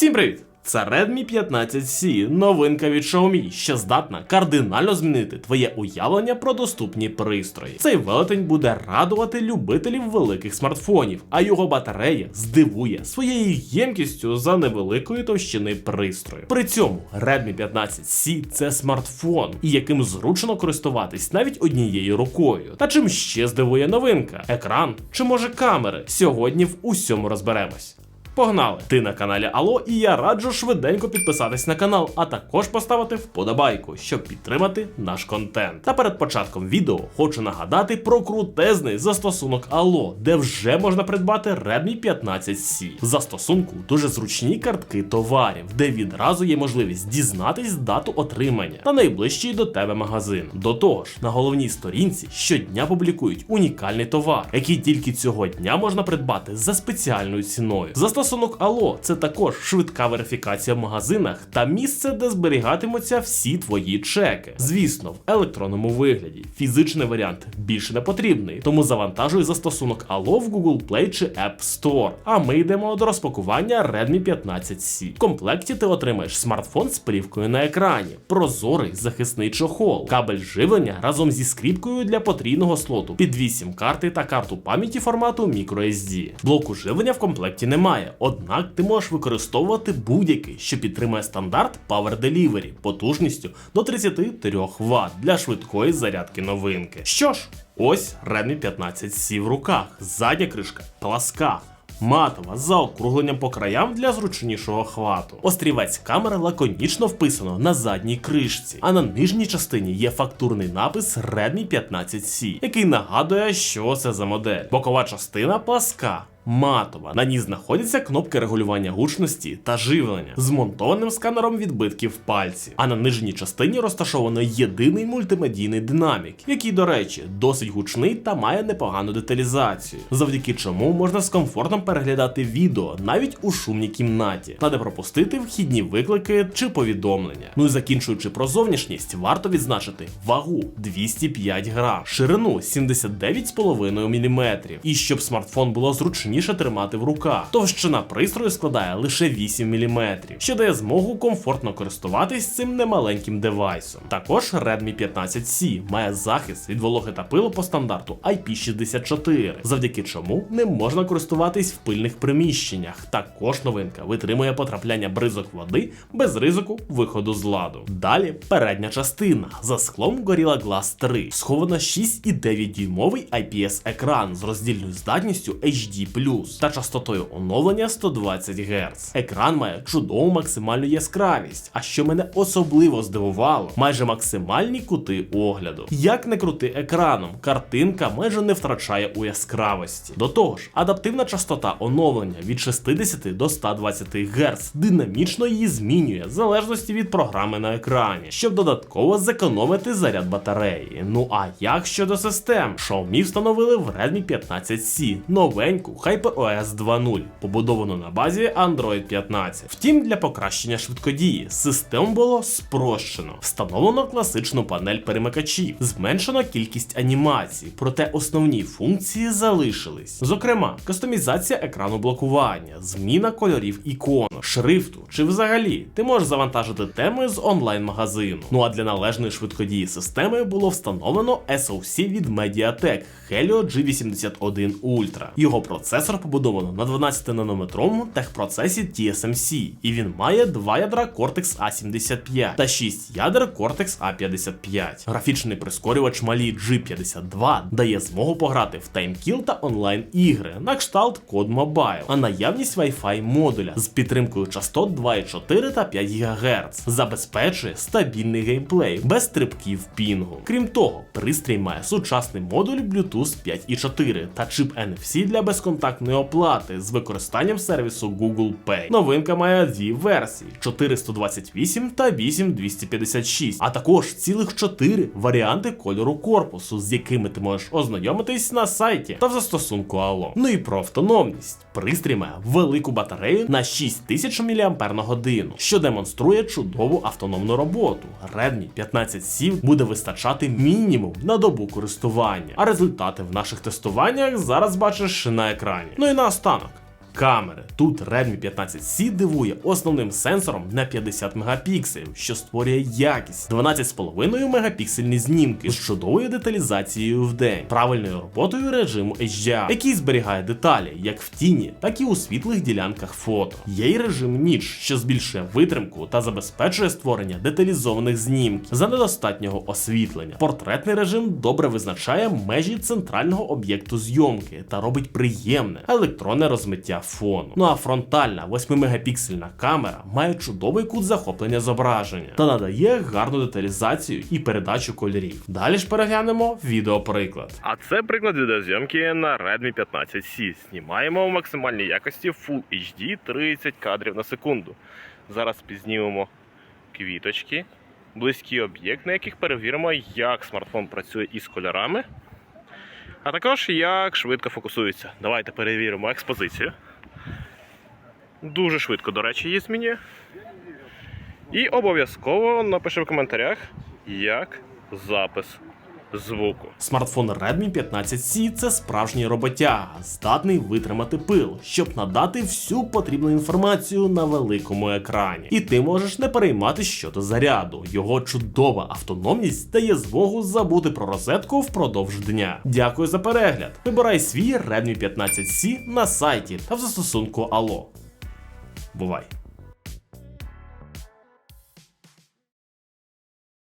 Всім привіт! Це Redmi 15C, новинка від Xiaomi, що здатна кардинально змінити твоє уявлення про доступні пристрої. Цей велетень буде радувати любителів великих смартфонів, а його батарея здивує своєю ємкістю за невеликої товщини пристрою. При цьому Redmi 15C це смартфон, яким зручно користуватись навіть однією рукою. Та чим ще здивує новинка? Екран чи може камери? Сьогодні в усьому розберемось. Погнали! Ти на каналі Алло, і я раджу швиденько підписатись на канал, а також поставити вподобайку, щоб підтримати наш контент. Та перед початком відео хочу нагадати про крутезний застосунок Алло, де вже можна придбати Redmi 15C. В застосунку дуже зручні картки товарів, де відразу є можливість дізнатись дату отримання та найближчий до тебе магазин. До того ж, на головній сторінці щодня публікують унікальний товар, який тільки цього дня можна придбати за спеціальною ціною. Застосунок Allo – це також швидка верифікація в магазинах та місце, де зберігатимуться всі твої чеки. Звісно, в електронному вигляді. Фізичний варіант більше не потрібний, тому завантажуй застосунок Allo в Google Play чи App Store. А ми йдемо до розпакування Redmi 15C. В комплекті ти отримаєш смартфон з плівкою на екрані, прозорий захисний чохол, кабель живлення разом зі скріпкою для потрійного слоту, під 8 карти та карту пам'яті формату microSD. Блоку живлення в комплекті немає, однак ти можеш використовувати будь-який, що підтримує стандарт Power Delivery потужністю до 33 Вт для швидкої зарядки новинки. Що ж, ось Redmi 15C в руках, задня кришка пласка. Матова з заокругленням по краям для зручнішого хвату. Острівець камери лаконічно вписано на задній кришці, а на нижній частині є фактурний напис Redmi 15C, який нагадує, що це за модель. Бокова частина пласка. Матова. На ній знаходяться кнопки регулювання гучності та живлення з монтованим сканером відбитків пальців. А на нижній частині розташовано єдиний мультимедійний динамік, який, до речі, досить гучний та має непогану деталізацію, завдяки чому можна з комфортом переглядати відео навіть у шумній кімнаті, та не пропустити вхідні виклики чи повідомлення. Ну і закінчуючи про зовнішність, варто відзначити вагу 205 грам, ширину 79,5 мм. І щоб смартфон було зручніше тримати в руках. Товщина пристрою складає лише 8 мм, що дає змогу комфортно користуватись цим немаленьким девайсом. Також Redmi 15C має захист від вологи та пилу по стандарту IP64, завдяки чому не можна користуватись в пильних приміщеннях. Також новинка витримує потрапляння бризок води без ризику виходу з ладу. Далі передня частина за склом Gorilla Glass 3 схована 6,9 дюймовий IPS екран з роздільною здатністю HD та частотою оновлення 120 Гц. Екран має чудову максимальну яскравість, а що мене особливо здивувало, майже максимальні кути огляду. Як не крути екраном, картинка майже не втрачає у яскравості. До того ж, адаптивна частота оновлення від 60 до 120 Гц динамічно її змінює в залежності від програми на екрані, щоб додатково зекономити заряд батареї. Ну а як щодо систем, Xiaomi встановили в Redmi 15C новеньку HyperOS 2.0, побудовану на базі Android 15. Втім, для покращення швидкодії систему було спрощено. Встановлено класичну панель перемикачів, зменшено кількість анімацій, проте основні функції залишились. Зокрема, кастомізація екрану блокування, зміна кольорів іконок, шрифту чи взагалі ти можеш завантажити теми з онлайн-магазину. Ну а для належної швидкодії системи було встановлено SoC від Mediatek Helio G81 Ultra. Його процесор побудовано на 12-нанометровому техпроцесі TSMC, і він має два ядра Cortex A75 та 6 ядер Cortex A55. Графічний прискорювач Mali G52 дає змогу пограти в таймкіл та онлайн ігри на кшталт Code Mobile, а наявність Wi-Fi модуля з підтримкою частот 2,4 та 5 ГГц забезпечує стабільний геймплей без стрибків пінгу. Крім того, пристрій має сучасний модуль Bluetooth 5.4 та чип NFC для безконтактної оплати з використанням сервісу Google Pay. Новинка має дві версії: 428 та 8256, а також цілих 4 варіанти кольору корпусу, з якими ти можеш ознайомитись на сайті та в застосунку Allo. Ну і про автономність. Пристрій має велику батарею на 6000 мАч, що демонструє чудову автономну роботу. Redmi 15C буде вистачати мінімум на добу користування, а результати в наших тестуваннях зараз бачиш на екрані. Ну і наостанок. Камери. Тут Redmi 15C дивує основним сенсором на 50 мегапікселів, що створює якість, 12,5 мегапіксельні знімки з чудовою деталізацією в день, правильною роботою режиму HDR, який зберігає деталі як в тіні, так і у світлих ділянках фото. Є й режим ніч, що збільшує витримку та забезпечує створення деталізованих знімків за недостатнього освітлення. Портретний режим добре визначає межі центрального об'єкту зйомки та робить приємне електронне розмиття фону. Ну а фронтальна 8-мегапіксельна камера має чудовий кут захоплення зображення та надає гарну деталізацію і передачу кольорів. Далі ж переглянемо відеоприклад. А це приклад відеозйомки на Redmi 15C. Знімаємо в максимальній якості Full HD 30 кадрів на секунду. Зараз підзнімемо квіточки, близький об'єкт, на яких перевіримо, як смартфон працює із кольорами, а також як швидко фокусується. Давайте перевіримо експозицію. Дуже швидко, до речі, її змінює. І обов'язково напиши в коментарях, як запис звуку. Смартфон Redmi 15C це справжній роботяга, здатний витримати пил, щоб надати всю потрібну інформацію на великому екрані. І ти можеш не перейматись щодо заряду. Його чудова автономність дає змогу забути про розетку впродовж дня. Дякую за перегляд. Вибирай свій Redmi 15C на сайті та в застосунку Allo. Бувай!